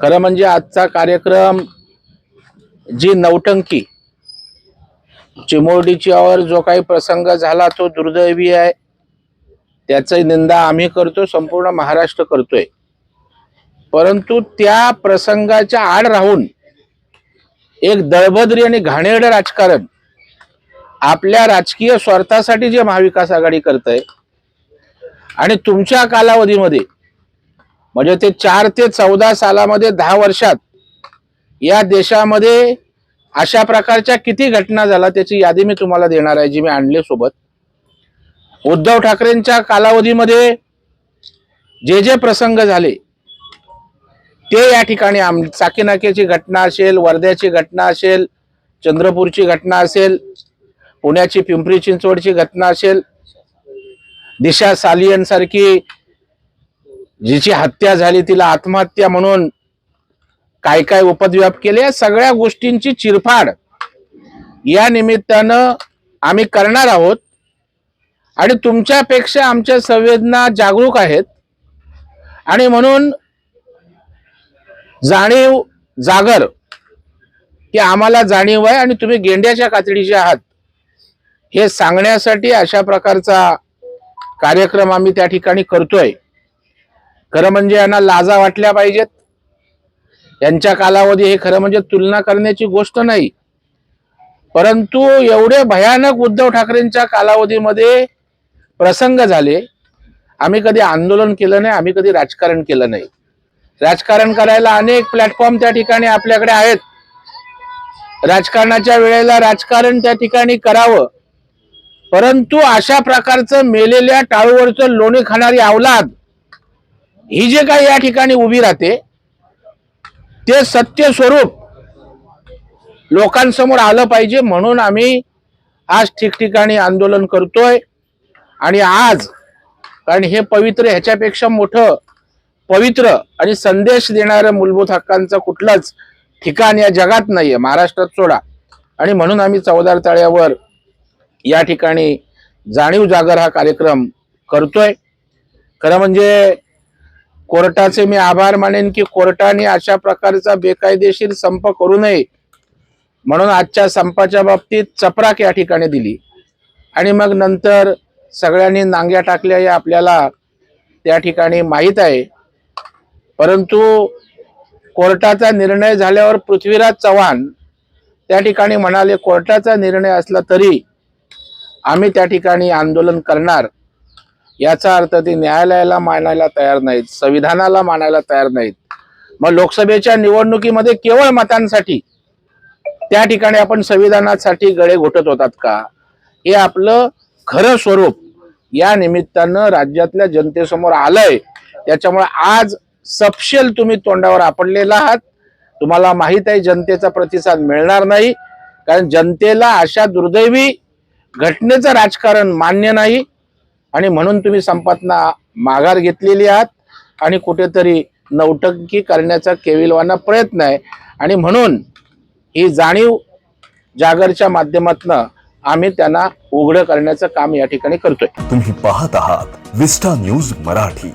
खरं म्हणजे आजचा कार्यक्रम जी नौटंकी चिमोरडीच्यावर जो काही प्रसंग झाला तो दुर्दैवी आहे. त्याची निंदा आम्ही करतो संपूर्ण महाराष्ट्र करतोय. परंतु त्या प्रसंगाच्या आड राहून एक दळभद्री आणि घाणेरड राजकारण आपल्या राजकीय स्वार्थासाठी जे महाविकास आघाडी करत आहे आणि तुमच्या कालावधीमध्ये म्हणजे ते चार ते चौदा सालामध्ये दहा वर्षात या देशामध्ये अशा प्रकारच्या किती घटना झाल्या त्याची यादी मी तुम्हाला देणार आहे जी मी आणली सोबत. उद्धव ठाकरेंच्या कालावधीमध्ये जे जे प्रसंग झाले ते या ठिकाणी आम चाकीनाक्याची घटना असेल वर्ध्याची घटना असेल चंद्रपूरची घटना असेल पुण्याची पिंपरी चिंचवडची घटना असेल दिशा सालियन सारखी जिची हत्या झाली तिला आत्महत्या म्हणून काय काय उपद्व्याप केले या सगळ्या गोष्टींची चिरफाड. या निमित्तानं आम्ही करणार आहोत. आणि तुमच्यापेक्षा आमच्या संवेदना जागरूक आहेत. आणि म्हणून जाणीव जागर की आम्हाला जाणीव आहे आणि तुम्ही गेंड्याच्या कातडीचे आहात. हे सांगण्यासाठी अशा प्रकारचा कार्यक्रम आम्ही त्या ठिकाणी करतोय. खरं म्हणजे यांना लाजा वाटल्या पाहिजेत. यांच्या कालावधी हे खरं म्हणजे तुलना करण्याची गोष्ट नाही. परंतु एवढे भयानक उद्धव ठाकरेंच्या कालावधीमध्ये प्रसंग झाले. आम्ही कधी आंदोलन केलं नाही आम्ही कधी राजकारण केलं नाही. राजकारण करायला अनेक प्लॅटफॉर्म त्या ठिकाणी आपल्याकडे आहेत. राजकारणाच्या वेळेला राजकारण त्या ठिकाणी करावं. परंतु अशा प्रकारचं मेलेल्या टाळूवरचं लोणी खाणारी अवलाद ही जे काही या ठिकाणी उभी राहते ते सत्य स्वरूप लोकांसमोर आलं पाहिजे म्हणून आम्ही आज ठिकठिकाणी आंदोलन करतोय. आणि आज कारण हे पवित्र ह्याच्यापेक्षा मोठं पवित्र आणि संदेश देणारं मूलभूत हक्कांचं कुठलंच ठिकाण या जगात नाहीये महाराष्ट्रात सोडा. आणि म्हणून आम्ही चौदार तळ्यावर या ठिकाणी जाणीव जागर हा कार्यक्रम करतोय. खरं म्हणजे कोर्टाचे मी आभार मानेन की कोर्टाने अशा प्रकारचा बेकायदेशीर संप करू नये म्हणून आजच्या संपाच्या बाबतीत चपराक या ठिकाणी दिली. आणि मग नंतर सगळ्यांनी नांग्या टाकल्या हे आपल्याला त्या ठिकाणी माहीत आहे. परंतु कोर्टाचा निर्णय झाल्यावर पृथ्वीराज चव्हाण त्या ठिकाणी म्हणाले कोर्टाचा निर्णय असला तरी आम्ही त्या ठिकाणी आंदोलन करणार. याचा अर्थ ते न्यायालयाला मानायला तयार नाहीत संविधानाला मानायला तयार नाहीत. मग लोकसभेच्या निवडणुकीमध्ये केवळ मतांसाठी त्या ठिकाणी आपण संविधानासाठी गळे घोटत होतात का? हे आपलं खरं स्वरूप या निमित्तानं राज्यातल्या जनतेसमोर आलंय. त्याच्यामुळे आज सपशेल तुम्ही तोंडावर आपडलेला आहात. तुम्हाला माहीत आहे जनतेचा प्रतिसाद मिळणार नाही. कारण जनतेला अशा दुर्दैवी घटनेचं राजकारण मान्य नाही. आणि म्हणून तुम्ही संपातना माघार घेतलेली आहात आणि कुठेतरी नौटंकी करण्याचा केविलवाना प्रयत्न आहे. आणि म्हणून ही जाणीव जागरच्या माध्यमातनं आम्ही त्यांना उघडं करण्याचं काम या ठिकाणी करतोय. तुम्ही पाहत आहात विस्टा न्यूज मराठी.